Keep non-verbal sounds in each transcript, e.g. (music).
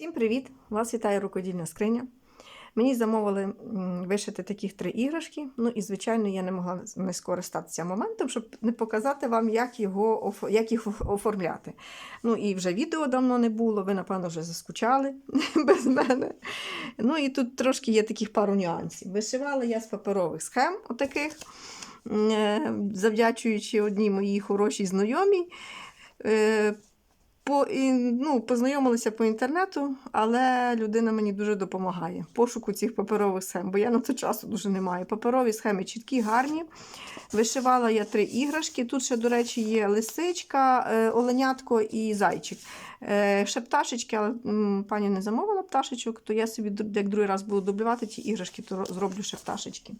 Всім привіт! Вас вітає рукодільна скриня. Мені замовили вишити таких три іграшки. Ну і, звичайно, я не могла не скористатися моментом, щоб не показати вам, як, його, як їх оформляти. Ну і вже відео давно не було, ви, напевно, вже заскучали (laughs) без мене. Ну і тут трошки є таких пару нюансів. Вишивала я з паперових схем, отаких, е, завдячуючи одній моїй хорошій знайомій. По, і, ну, познайомилися по інтернету, але людина мені дуже допомагає пошуку цих паперових схем, бо я на то часу дуже не маю. Паперові схеми чіткі, гарні. Вишивала я три іграшки. Тут ще, до речі, є лисичка, е, оленятко і зайчик. Е, Ще пташечки, але пані не замовила пташечок, то я собі, як другий раз буду дублювати ті іграшки, то зроблю ще пташечки.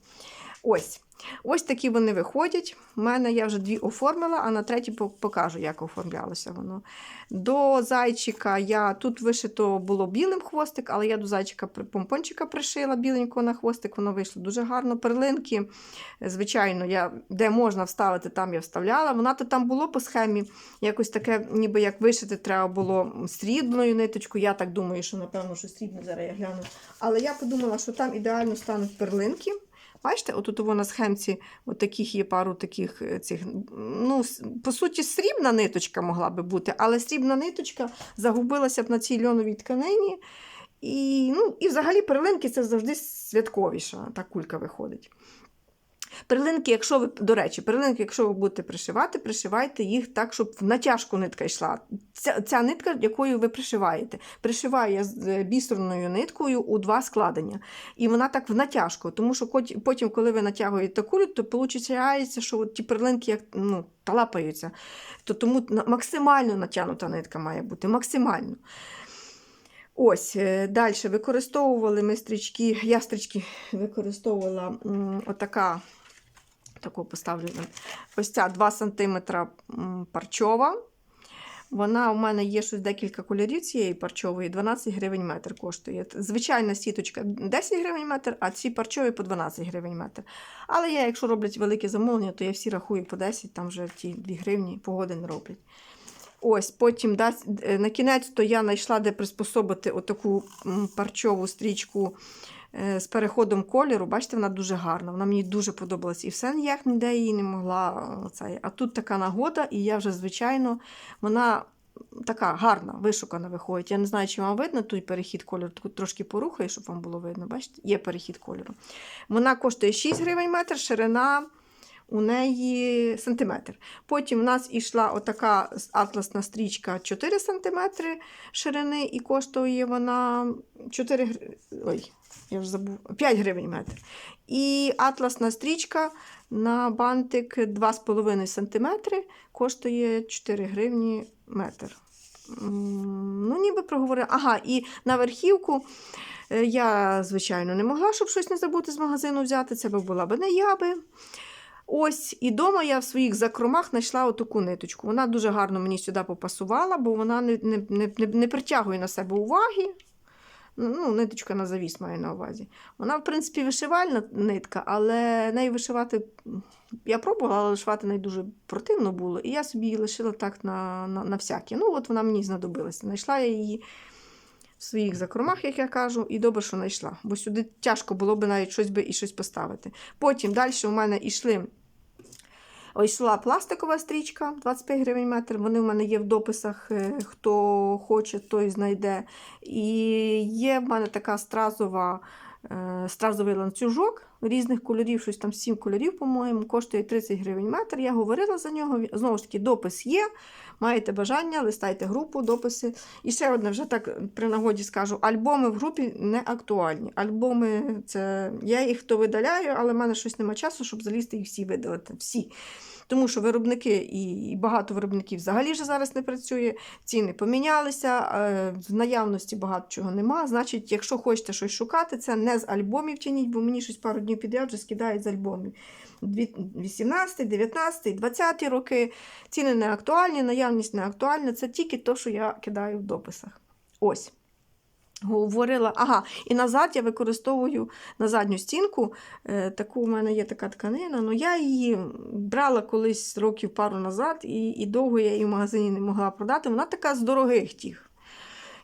Ось. Ось такі вони виходять. У мене я вже дві оформила, а на третій покажу, як оформлялося воно. До зайчика я тут вишито було білим хвостик, але я до зайчика помпончика пришила біленького на хвостик, воно вийшло дуже гарно. Перлинки, звичайно, я, де можна вставити, там я вставляла. Вона то там було по схемі, якось таке, ніби як вишити, треба було срібною ниточкою. Я так думаю, що напевно, що срібно зараз я гляну. Але я подумала, що там ідеально стануть перлинки. Бачите, отут воно на схемці от таких є пару таких е, цих. Ну, по суті, срібна ниточка могла би бути, але срібна ниточка загубилася б на цій льоновій тканині. І, ну, і взагалі перлинки це завжди святковіша, та кулька виходить. Перлинки, якщо ви, до речі, перлинки, якщо ви будете пришивати, пришивайте їх так, щоб в натяжку нитка йшла. Ця, ця нитка, якою ви пришиваєте. Пришиваю з е, бісерною ниткою у два складення. І вона так в натяжку, тому що потім, коли ви натягуєте кулю, то виходить, що ті перлинки як ну, талапаються. То тому максимально натягнута нитка має бути. Максимально. Ось, далі використовували ми стрічки, я стрічки використовувала м, отака, таку поставлю, ось ця 2 см парчова. Вона у мене є щось декілька кольорів цієї парчової, 12 гривень метр коштує. Звичайна сіточка 10 гривень метр, а ці парчові по 12 гривень метр. Але я, якщо роблять велике замовлення, то я всі рахую по 10, там вже ті 2 гривні погоди не роблять. Ось, потім е, на кінець то я знайшла, де приспособити отаку парчову стрічку е, з переходом кольору. Бачите, вона дуже гарна. Вона мені дуже подобалась. І все ніяк ніде її не могла. Оцей. А тут така нагода, і я вже, звичайно, вона така гарна, вишукана виходить. Я не знаю, чи вам видно той перехід кольору. Тут трошки порухаю, щоб вам було видно. Бачите, є перехід кольору. Вона коштує 6 гривень метр, ширина. У неї сантиметр. Потім у нас ішла отака атласна стрічка 4 см ширини, і коштує вона 4 гри- Ой, я вже забув, 5 гривень метр. І атласна стрічка на бантик 2,5 см коштує 4 гривні метр. Ну, ніби проговорила. Ага, і на верхівку е, я, звичайно, не могла, щоб щось не забути з магазину взяти. Це би була би не я би. Ось, і дома я в своїх закромах знайшла отаку ниточку. Вона дуже гарно мені сюди попасувала, бо вона не, не, не, не, притягує на себе уваги. Ну, ниточка на завіс маю на увазі. Вона, в принципі, вишивальна нитка, але нею вишивати. Я пробувала, але вишивати нею дуже противно було. І я собі її лишила так на, на, на всяке. Ну, от вона мені знадобилася. Знайшла я її в своїх закромах, як я кажу, і добре, що знайшла. Бо сюди тяжко було б навіть щось би і щось поставити. Потім далі у мене йшли. Ось йшла пластикова стрічка 25 гривень метр. Вони в мене є в дописах. е, Хто хоче, той знайде. І є в мене така стразова, е, стразовий ланцюжок різних кольорів, щось там 7 кольорів, по-моєму, коштує 30 гривень метр. Я говорила за нього. Знову ж таки, допис є. Маєте бажання, листайте групу, дописи. І ще одне, вже так при нагоді скажу: альбоми в групі не актуальні. Альбоми це я їх то видаляю, але в мене щось немає часу, щоб залізти їх всі видалити. Всі. Тому що виробники і багато виробників взагалі вже зараз не працює, ціни помінялися, е, в наявності багато чого нема. Значить, якщо хочете щось шукати, це не з альбомів тяніть, бо мені щось пару днів підряд вже скидають з альбомів. Дві- 18, 19, 20 роки. Ціни не актуальні, наявність не актуальна. Це тільки те, що я кидаю в дописах. Ось. Говорила, ага, і назад я використовую на задню стінку. Е, таку у мене є така тканина. Ну я її брала колись років пару назад, і, і довго я її в магазині не могла продати. Вона така з дорогих тих.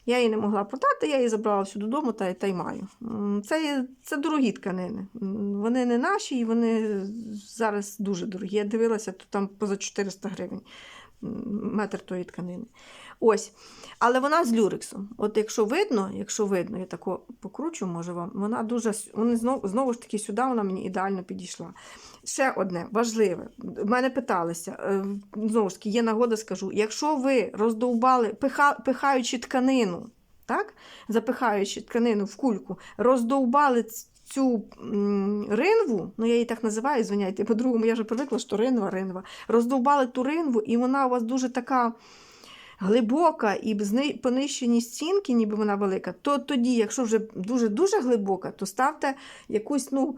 Я її не могла продати, я її забрала всю додому та, та й маю. Це, це дорогі тканини. Вони не наші і вони зараз дуже дорогі. Я дивилася, то там поза 400 гривень метр тої тканини. Ось. Але вона з люрексом. От якщо видно, якщо видно, я тако покручу, може вам, вона дуже вони знову, знову ж таки сюди вона мені ідеально підійшла. Ще одне важливе. В мене питалися, е, знову ж таки, є нагода, скажу: якщо ви роздовбали, пиха, пихаючи тканину, так? запихаючи тканину в кульку, роздовбали цю ринву, ну я її так називаю, звиняйте, по-другому я вже привикла, що ринва, ринва. Роздовбали ту ринву, і вона у вас дуже така глибока і понищені стінки, ніби вона велика, то тоді, якщо вже дуже-дуже глибока, то ставте якусь, ну,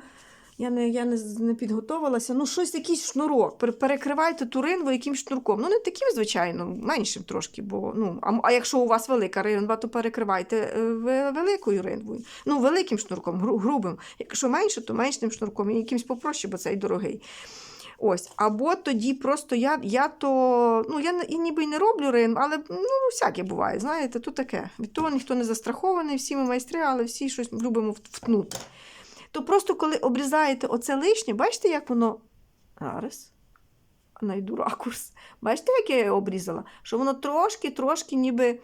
я не, я не, не підготовилася, ну, щось, якийсь шнурок. Перекривайте ту ринву якимсь шнурком. Ну, не таким, звичайно, меншим трошки, бо, ну, а, а якщо у вас велика ринва, то перекривайте е, великою ринвою. Ну, великим шнурком, гру- грубим. Якщо менше, то меншим шнурком, і якимсь попроще, бо цей дорогий. Ось, або тоді просто я, я то, ну я і ніби й не роблю рин, але ну, всяке буває, знаєте, то таке. Від того ніхто не застрахований, всі ми майстри, але всі щось любимо вт- втнути. То просто коли обрізаєте оце лишнє, бачите, як воно. Зараз. Найду ракурс. Бачите, як я його обрізала? Що воно трошки-трошки ніби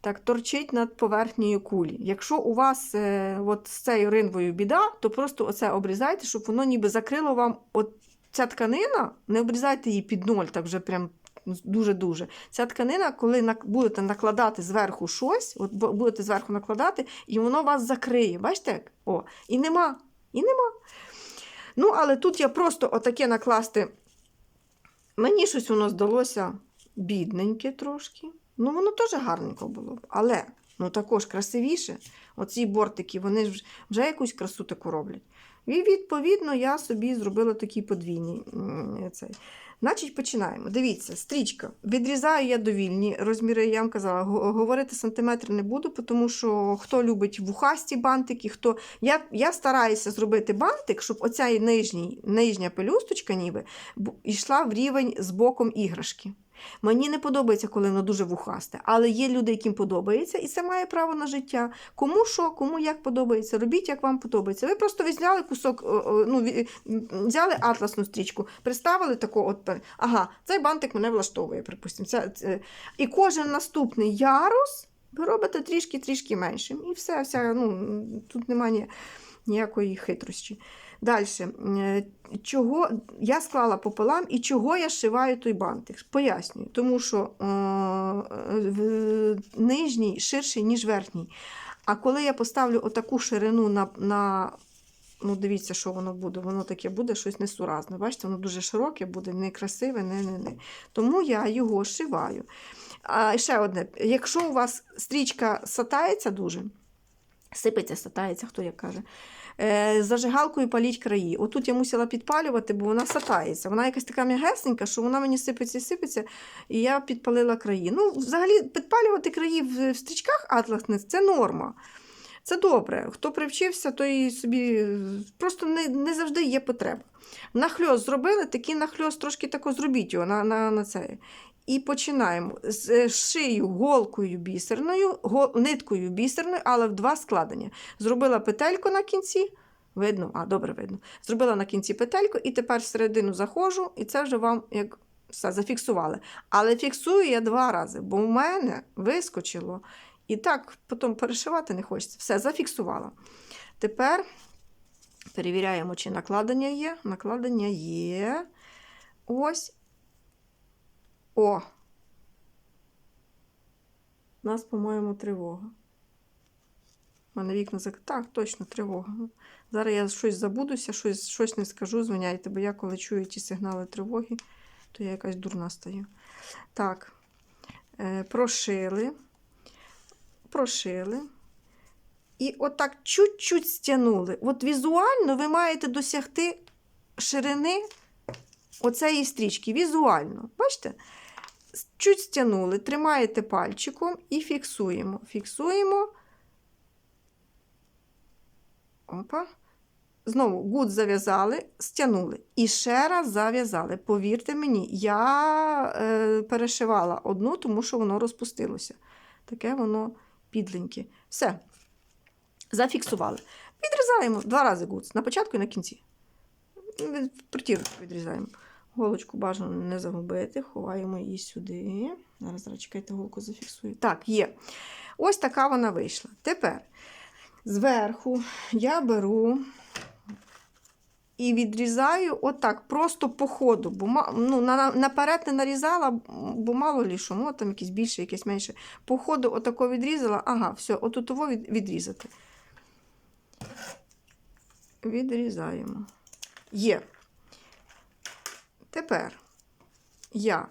так торчить над поверхнею кулі. Якщо у вас е, от з цією ринвою біда, то просто оце обрізайте, щоб воно ніби закрило вам от ця тканина, не обрізайте її під ноль, так вже прям дуже-дуже. Ця тканина, коли будете накладати зверху щось, от будете зверху накладати, і воно вас закриє. Бачите? О, і нема. І нема. Ну, але тут я просто отаке накласти. Мені щось воно здалося бідненьке трошки. Ну, воно теж гарненько було. Але ну, також красивіше. Оці бортики, вони ж вже якусь красу таку роблять. І відповідно я собі зробила такий подвійний. Цей. Значить, починаємо. Дивіться, стрічка. Відрізаю я довільні розміри, я вам казала, говорити сантиметри не буду, тому що хто любить вухасті бантики, хто. Я, я стараюся зробити бантик, щоб оця нижній, нижня пелюсточка ніби йшла в рівень з боком іграшки. Мені не подобається, коли воно дуже вухасте, але є люди, яким подобається, і це має право на життя. Кому що, кому як подобається, робіть, як вам подобається. Ви просто взяли кусок, о, о, ну, взяли атласну стрічку, приставили таку, от, ага, цей бантик мене влаштовує, припустимо. І кожен наступний ярус ви робите трішки-трішки меншим. І все, вся, ну, тут немає ні- ніякої хитрості. Далі, чого я склала пополам і чого я шиваю той бантик? Пояснюю, тому що е, нижній ширший, ніж верхній. А коли я поставлю отаку ширину на, на ну дивіться, що воно буде, воно таке буде щось несуразне. Бачите, воно дуже широке буде, некрасиве, не, не, не. Тому я його шиваю. А ще одне, якщо у вас стрічка сатається дуже, сипеться, сатається, хто як каже. Е, зажигалкою паліть краї. Отут я мусила підпалювати, бо вона сатається. Вона якась така м'ягесенька, що вона мені сипеться і сипеться, і я підпалила краї. Ну, взагалі, підпалювати краї в, стрічках атласних це норма. Це добре. Хто привчився, той собі просто не, не завжди є потреба. Нахльост зробили, такий нахльост трошки тако зробіть його на, на, на це. І починаємо з е, шию голкою бісерною, гол, ниткою бісерною, але в два складення. Зробила петельку на кінці. Видно, а добре видно. Зробила на кінці петельку, і тепер всередину заходжу, і це вже вам як все зафіксували. Але фіксую я два рази, бо в мене вискочило. І так потім перешивати не хочеться. Все, зафіксувала. Тепер перевіряємо, чи накладення є. Накладення є. Ось. О! У нас, по-моєму, тривога. У мене вікна зак... Так, точно, тривога. Зараз я щось забудуся, щось, щось не скажу, звиняйте, бо я коли чую ті сигнали тривоги, то я якась дурна стаю. Так, е, прошили. Прошили. І отак чуть-чуть стягнули. От візуально ви маєте досягти ширини оцеї стрічки. Візуально. Бачите? Чуть стягнули, тримаєте пальчиком і фіксуємо. Фіксуємо. Опа. Знову гуд зав'язали, стягнули. І ще раз зав'язали. Повірте мені, я е, перешивала одну, тому що воно розпустилося. Таке воно підленькі. Все. Зафіксували. Відрізаємо два рази гуц, на початку і на кінці. Притірку відрізаємо. Голочку бажано не загубити, ховаємо її сюди. Зараз, зараз чекайте, голку зафіксую. Так, є. Ось така вона вийшла. Тепер зверху я беру і відрізаю отак, просто по ходу. Бо, ну, на, на- наперед не нарізала, бо мало лі що, ну, там якесь більше, якесь менше. По ходу отако відрізала, ага, все, отутово від, відрізати. Відрізаємо. Є. Тепер я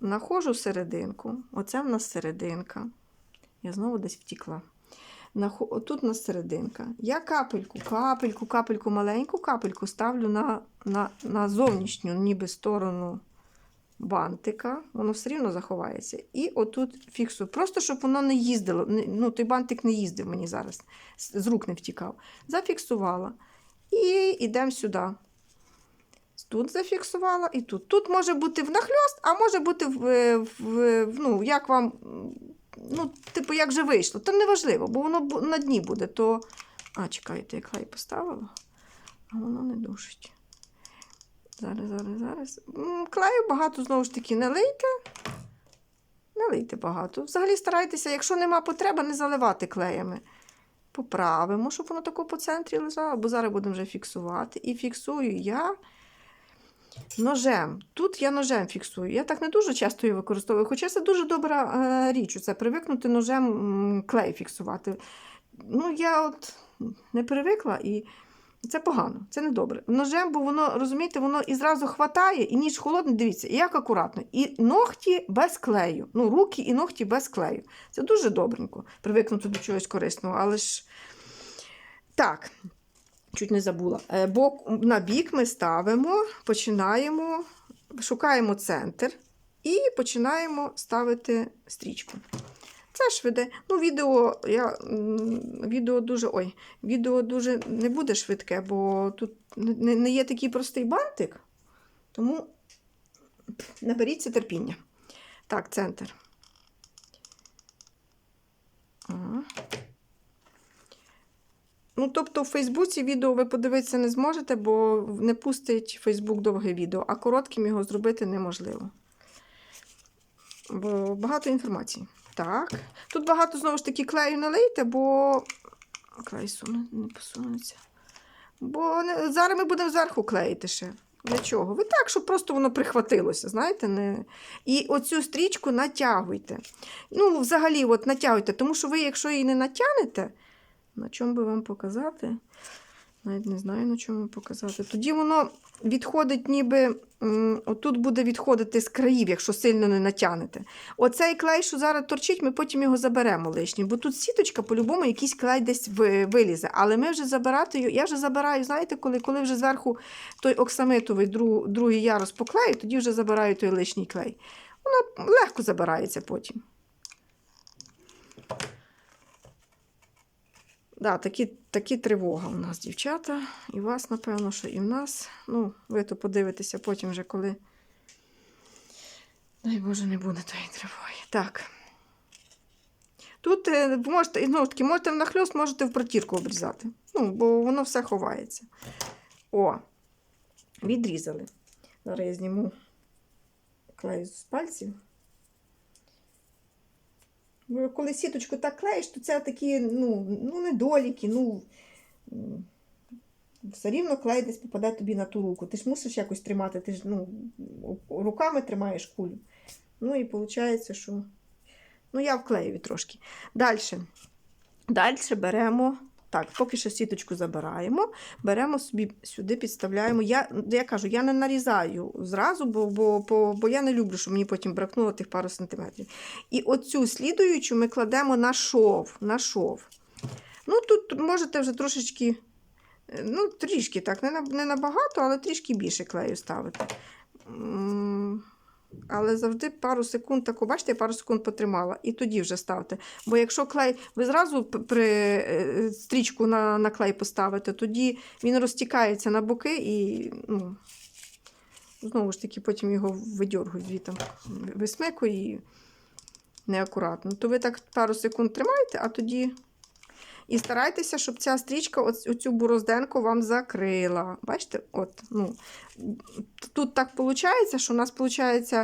знаходжу серединку. Оце в нас серединка. Я знову десь втікла. Тут у нас серединка. Я капельку, капельку, капельку, маленьку капельку ставлю на, на, на зовнішню ніби сторону бантика. Воно все рівно заховається. І отут фіксую. Просто щоб воно не їздило. Ну, той бантик не їздив мені зараз, з рук не втікав. Зафіксувала. І йдемо сюди. Тут зафіксувала і тут. Тут може бути внахльост, а може бути в, в, в- ну, як вам, ну, типу, як же вийшло. То не важливо, бо воно на дні буде, то. А, чекайте, я клей поставила, а воно не душить. Зараз, зараз, зараз. Клею багато знову ж таки не лийте. Не лийте багато. Взагалі старайтеся, якщо нема потреби, не заливати клеями. Поправимо, щоб воно тако по центрі лежало, бо зараз будемо вже фіксувати. І фіксую я ножем. Тут я ножем фіксую. Я так не дуже часто її використовую, хоча це дуже добра е, річ. Це привикнути ножем клей фіксувати. Ну, я от не привикла і це погано, це не добре. Ножем, бо воно, розумієте, воно і зразу хватає, і ніж холодний, дивіться, як акуратно. І ногті без клею. Ну, руки і ногті без клею. Це дуже добренько, привикнути до чогось корисного, але ж. Так, чуть не забула. Е, Бок, на бік ми ставимо, починаємо, шукаємо центр і починаємо ставити стрічку. Це швиде. Ну, відео, я, відео дуже. Ой, відео дуже не буде швидке, бо тут не, не- не є такий простий бантик. Тому наберіться терпіння. Так, центр. Ну, тобто, в Фейсбуці відео ви подивитися не зможете, бо не пустить Фейсбук довге відео, а коротким його зробити неможливо. Бо багато інформації. Так. Тут багато знову ж таки клею не лийте, бо клей суне, не посунеться. Бо не... зараз ми будемо зверху клеїти ще. Для чого? Ви так, щоб просто воно прихватилося, знаєте? Не... І оцю стрічку натягуйте. Ну, взагалі, от натягуйте, тому що ви, якщо її не натягнете, на чому би вам показати? Навіть не знаю, на чому показати. Тоді воно відходить, ніби отут буде відходити з країв, якщо сильно не натягнете. Оцей клей, що зараз торчить, ми потім його заберемо лишній, бо тут сіточка, по-любому, якийсь клей десь вилізе. Але ми вже забирати його. Я вже забираю, знаєте, коли, коли вже зверху той оксамитовий друг, другий ярус поклею, тоді вже забираю той лишній клей. Воно легко забирається потім. Да, такі, такі тривога у нас, дівчата. І вас, напевно, що і в нас. Ну, ви то подивитеся потім вже, коли. Дай Боже, не буде тої тривоги. Так. Тут е, можете, ну, таки, можете нахльост, можете в протірку обрізати. Ну, бо воно все ховається. О, відрізали. Зараз я зніму клей з пальців. Бо Коли сіточку так клеїш, то це такі ну, ну, недоліки, ну все рівно клей десь попаде тобі на ту руку. Ти ж мусиш якось тримати, ти ж ну, руками тримаєш кулю. Ну і виходить, що ну, я вклею трошки. Далі. Далі беремо. Так, поки що сіточку забираємо, беремо собі сюди, підставляємо. Я, я кажу, я не нарізаю зразу, бо, бо, бо, я не люблю, щоб мені потім бракнуло тих пару сантиметрів. І оцю слідуючу ми кладемо на шов. На шов. Ну, тут можете вже трошечки, ну, трішки, так, не набагато, але трішки більше клею ставити. Але завжди пару секунд, таку, бачите, я пару секунд потримала, і тоді вже ставте. Бо якщо клей, ви зразу при е, стрічку на, на клей поставите, тоді він розтікається на боки і ну, знову ж таки потім його видьоргують звітом висмикую і неакуратно, то ви так пару секунд тримаєте, а тоді. І старайтеся, щоб ця стрічка оц- оцю борозденку вам закрила. Бачите, от, ну, тут так виходить, що у нас виходить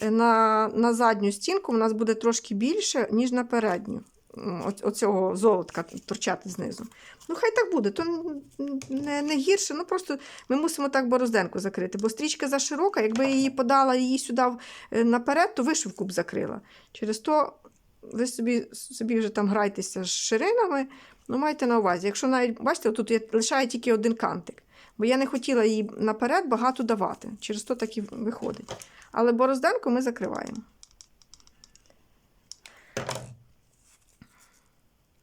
на, на задню стінку у нас буде трошки більше, ніж на передню. Оцього золотка торчати знизу. Ну, хай так буде, то не, не гірше, ну просто ми мусимо так борозденку закрити, бо стрічка заширока, якби її подала її сюди е, наперед, то вишивку б закрила. Через то ви собі, собі вже там грайтеся з ширинами, ну майте на увазі. Якщо навіть, бачите, тут я лишаю тільки один кантик, бо я не хотіла їй наперед багато давати. Через то так і виходить. Але борозденку ми закриваємо.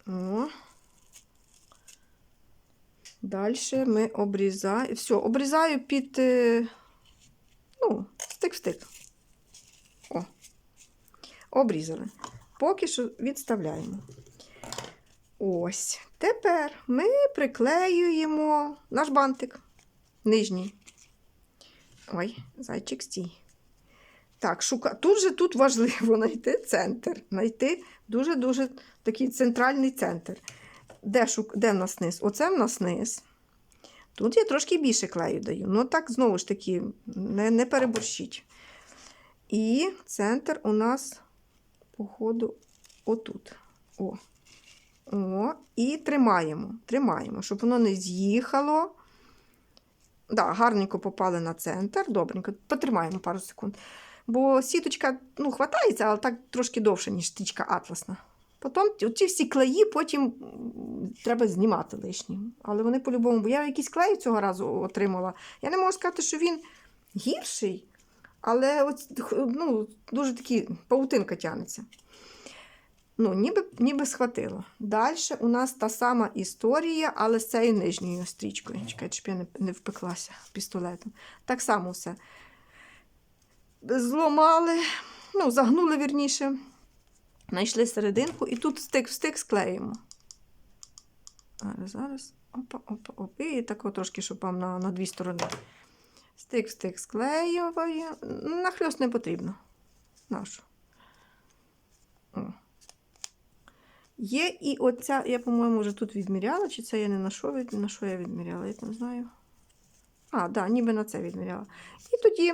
О. Далі ми обрізаємо. Все, обрізаю під е, ну, стик-стик. О. Обрізали. Поки що відставляємо. Ось. Тепер ми приклеюємо наш бантик нижній. Ой, зайчик стій. Так, шука... Тут же тут важливо (laughs) знайти центр. Знайти дуже-дуже такий центральний центр. Де, шук... Де в нас низ? Оце в нас низ. Тут я трошки більше клею даю. Ну так, знову ж таки, не, не переборщіть. І центр у нас, походу, отут. О. О, і тримаємо. Тримаємо, щоб воно не з'їхало. Да, гарненько попали на центр. Добренько. Потримаємо пару секунд. Бо сіточка ну, хватається, але так трошки довше, ніж стрічка атласна. Потім ці всі клеї потім треба знімати лишні. Але вони по-любому, бо я якийсь клей цього разу отримала. Я не можу сказати, що він гірший, але от, ну, дуже такий паутинка тягнеться. Ну, ніби, ніби схватило. Далі у нас та сама історія, але з цією нижньою стрічкою. Чекайте, щоб я не, не впеклася пістолетом. Так само все. Зломали, ну, загнули вірніше, знайшли серединку і тут стик в стик склеїмо. Зараз, зараз. Опа, опа, опа. І так трошки, щоб вам на, на дві сторони. Стик стик склеюємо. Нахльост не потрібно. Нашу. Є і оця, я, по-моєму, вже тут відміряла, чи це я не на що, від... на що я відміряла, я не знаю. А, так, да, ніби на це відміряла. І тоді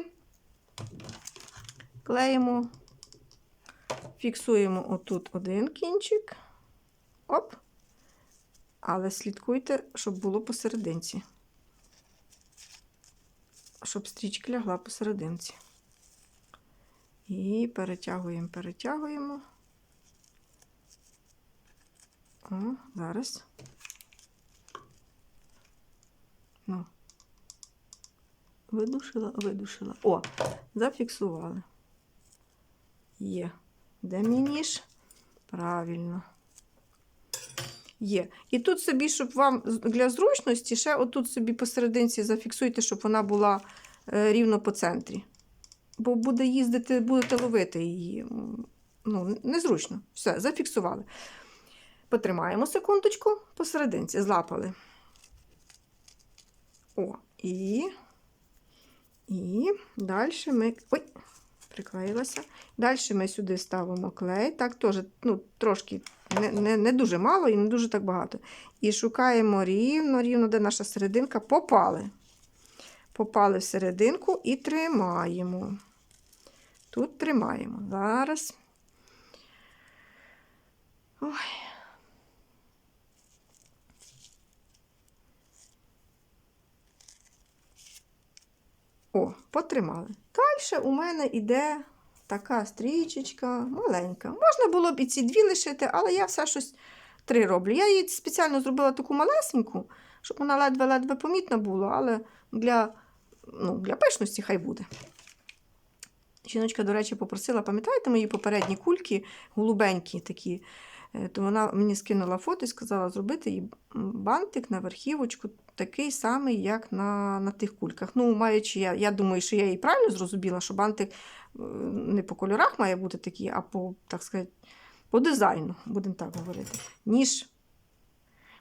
клеїмо, фіксуємо отут один кінчик. Оп. Але слідкуйте, щоб було посерединці. Щоб стрічка лягла посерединці. І перетягуємо, перетягуємо. О, зараз. Ну. Видушила, видушила. О, зафіксували. Є. Де мій ніж? Правильно. Є. І тут собі, щоб вам для зручності, ще отут собі посерединці зафіксуйте, щоб вона була е, рівно по центрі. Бо буде їздити, будете ловити її. Ну, незручно. Все, зафіксували. Потримаємо секундочку, посерединці, злапали. О, і. І далі ми. Ой, приклеїлася. Далі ми сюди ставимо клей. Так, теж ну, трошки не, не, не дуже мало і не дуже так багато. І шукаємо рівно, рівно, де наша серединка. Попали. Попали в серединку і тримаємо. Тут тримаємо. Зараз. Ой. О, потримали. Далі у мене йде така стрічечка, маленька. Можна було б і ці дві лишити, але я все щось три роблю. Я її спеціально зробила таку малесеньку, щоб вона ледве-ледве помітна була, але для, ну, для пишності хай буде. Жіночка, до речі, попросила, пам'ятаєте мої попередні кульки, голубенькі такі, Е, то вона мені скинула фото і сказала зробити їй бантик на верхівочку такий самий, як на, на тих кульках. Ну, маючи, я, я думаю, що я її правильно зрозуміла, що бантик е, не по кольорах має бути такий, а по, так сказати, по дизайну, будемо так говорити. Ніж.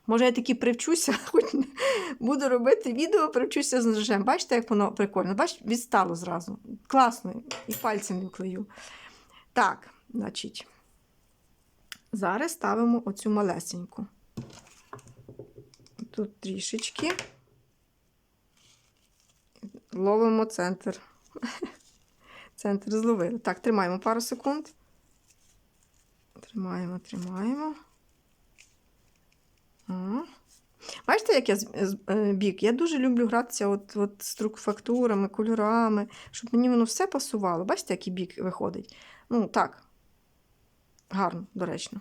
Може, я таки привчуся, (laughs) хоч буду робити відео, привчуся з ножем. Бачите, як воно прикольно? Бачите, відстало зразу. Класно, і пальцем не вклею. Так, значить, Зараз ставимо оцю малесеньку. Тут трішечки. Ловимо центр. (laughs) Центр зловили. Так, тримаємо пару секунд. Тримаємо, тримаємо. О. Бачите, як я е, бік? Я дуже люблю гратися от, от з фактурами, кольорами, щоб мені воно все пасувало. Бачите, який бік виходить? Ну, так. Гарно, доречно.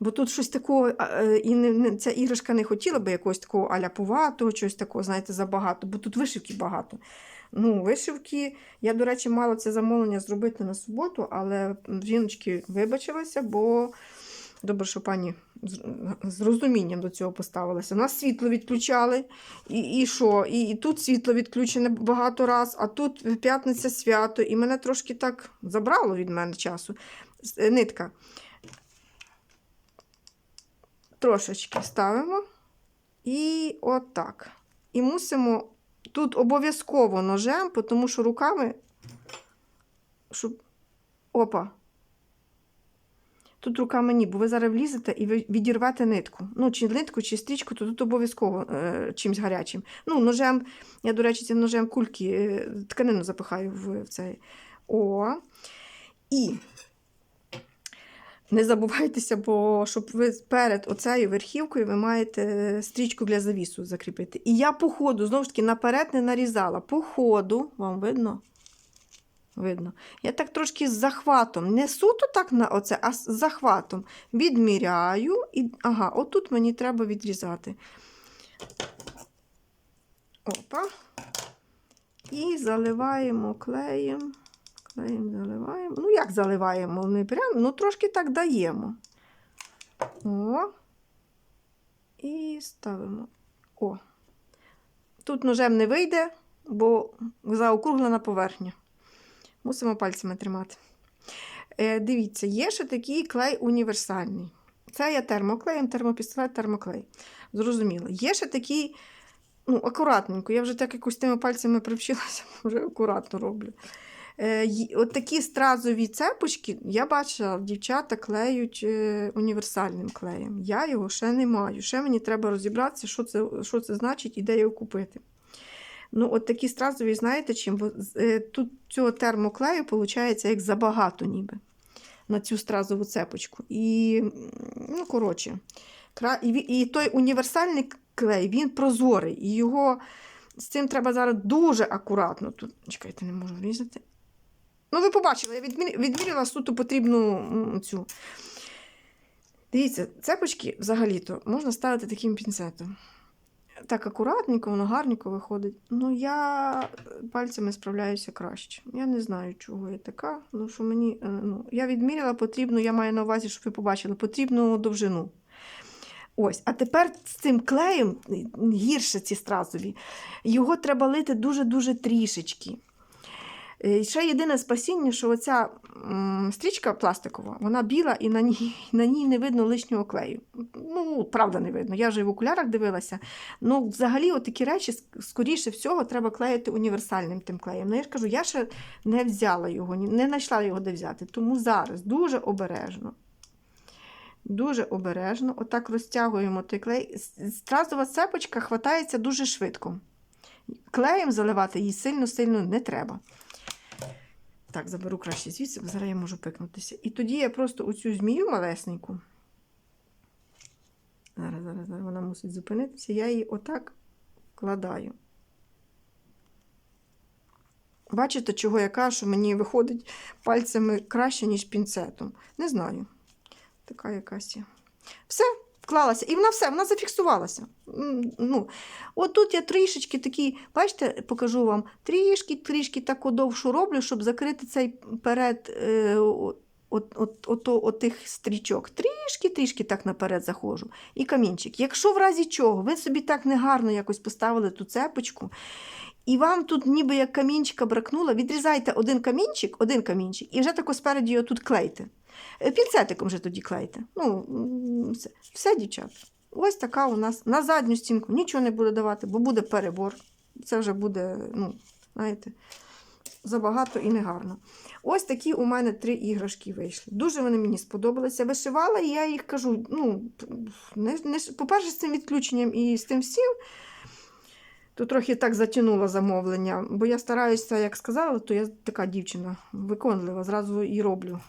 Бо тут щось такого, е, і не, ця іграшка не хотіла би якогось такого аляпуватого, чогось такого, знаєте, забагато, бо тут вишивки багато. Ну, вишивки, я, до речі, мала це замовлення зробити на суботу, але жіночки вибачилася, бо добре, що пані з- з розумінням до цього поставилася. У нас світло відключали, і, і що? І, і тут світло відключене багато раз, а тут п'ятниця свято, і мене трошки так забрало від мене часу. Е, Нитка. Трошечки ставимо. І отак. І мусимо тут обов'язково ножем, тому що руками, щоб. Опа. Тут руками ні, бо ви зараз влізете і відірвете нитку. Ну, чи нитку, чи стрічку, то тут обов'язково е, чимось гарячим. Ну, ножем, я, до речі, цим ножем кульки, е, тканину запихаю в, в цей. О. І не забувайтеся, бо щоб ви перед оцею верхівкою ви маєте стрічку для завісу закріпити. І я по ходу, знову ж таки, наперед не нарізала. По ходу, вам видно? Видно. Я так трошки з захватом, не суто так на оце, а з захватом відміряю. І, ага, отут мені треба відрізати. Опа. І заливаємо клеєм. Клеєм заливаємо. Ну, як заливаємо? Не прямо, ну трошки так даємо. О. І ставимо. О. Тут ножем не вийде, бо заокруглена поверхня. Мусимо пальцями тримати. Е, дивіться, є ще такий клей універсальний. Це я термоклеєм, термопістолет, термоклей. Зрозуміло. Є ще такий, ну, акуратненько. Я вже так якось тими пальцями привчилася, (laughs) вже акуратно роблю. Е, от такі стразові цепочки я бачила, дівчата клеють е, універсальним клеєм. Я його ще не маю. Ще мені треба розібратися, що це, що це значить і де його купити. Ну, от такі стразові, знаєте чим? Е, тут цього термоклею виходить як забагато ніби на цю стразову цепочку. І, ну, коротше, і, той універсальний клей, він прозорий. І його з цим треба зараз дуже акуратно. Тут, чекайте, не можу врізати. Ну, ви побачили, я відміряла суто потрібну цю. Дивіться, цепочки взагалі-то можна ставити таким пінцетом. Так акуратненько, воно гарненько виходить. Ну, я пальцями справляюся краще. Я не знаю, чого я така. Ну, що мені, е, ну, я відміряла потрібну, я маю на увазі, щоб ви побачили, потрібну довжину. Ось, а тепер з цим клеєм гірше ці стразові. Його треба лити дуже-дуже трішечки. Е, Ще єдине спасіння, що оця стрічка пластикова, вона біла і на ній, (laughs) на ній не видно лишнього клею. Ну, правда, не видно. Я вже в окулярах дивилася. Ну, взагалі, от такі речі, скоріше всього, треба клеїти універсальним тим клеєм. Ну, я ж кажу, я ще не взяла його, не знайшла його де взяти. Тому зараз дуже обережно. Дуже обережно, отак розтягуємо той клей. Стразова цепочка хватається дуже швидко. Клеєм заливати її сильно-сильно не треба. Так, заберу краще звідси, бо зараз я можу пикнутися. І тоді я просто оцю змію малесеньку. Зараз, зараз, зараз вона мусить зупинитися. Я її отак вкладаю. Бачите, чого я кажу, мені виходить пальцями краще, ніж пінцетом. Не знаю. Така якась є. Все, вклалася. І вона все, вона зафіксувалася. Ну, от тут я трішечки такі, бачите, покажу вам, трішки, трішки таку довшу роблю, щоб закрити цей перед е, от, от, от, от тих стрічок. Трішки, трішки так наперед заходжу. І камінчик. Якщо в разі чого, ви собі так негарно якось поставили ту цепочку, і вам тут ніби як камінчика бракнуло, відрізайте один камінчик, один камінчик, і вже тако спереді його тут клейте. Е, Пінцетиком вже тоді клейте. Ну, все, все, дівчата. Ось така у нас на задню стінку нічого не буде давати, бо буде перебор. Це вже буде, ну, знаєте, забагато і негарно. Ось такі у мене три іграшки вийшли. Дуже вони мені сподобалися. Вишивала, і я їх кажу: ну, не, не, по-перше, з цим відключенням і з тим всім. То трохи так затягнула замовлення, бо я стараюся, як сказала, то я така дівчина виконлива, зразу і роблю.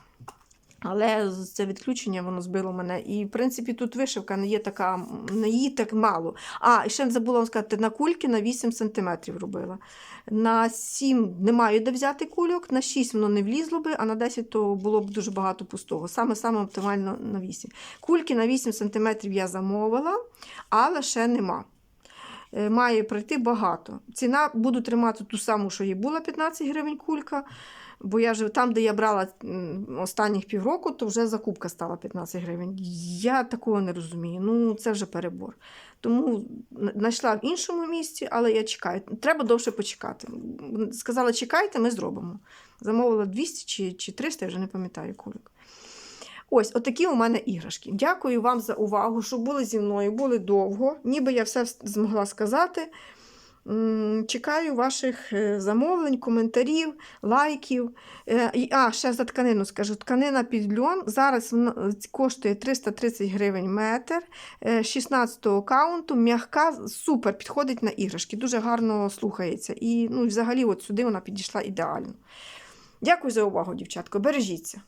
Але це відключення воно збило мене. І, в принципі, тут вишивка не є така, не її так мало. А, і ще забула вам сказати, на кульки на 8 см робила. На 7 не маю де взяти кульок, на 6 воно не влізло би, а на 10 то було б дуже багато пустого. Саме саме оптимально на 8. Кульки на 8 см я замовила, але ще нема. Е, Має прийти багато. Ціна буду тримати ту саму, що і була 15 гривень кулька. Бо я ж там, де я брала останніх півроку, то вже закупка стала 15 гривень. Я такого не розумію. Ну, це вже перебор. Тому знайшла в іншому місці, але я чекаю. Треба довше почекати. Сказала, чекайте, ми зробимо. Замовила 200 чи, чи 300, я вже не пам'ятаю кульок. Ось, отакі у мене іграшки. Дякую вам за увагу, що були зі мною, були довго. Ніби я все змогла сказати. Чекаю ваших е, замовлень, коментарів, лайків. Е, А, ще за тканину скажу. Тканина під льон. Зараз е, коштує 330 гривень метр. е, 16 каунту, м'яка, супер, підходить на іграшки. Дуже гарно слухається. І ну, взагалі от сюди вона підійшла ідеально. Дякую за увагу, дівчатко. Бережіться.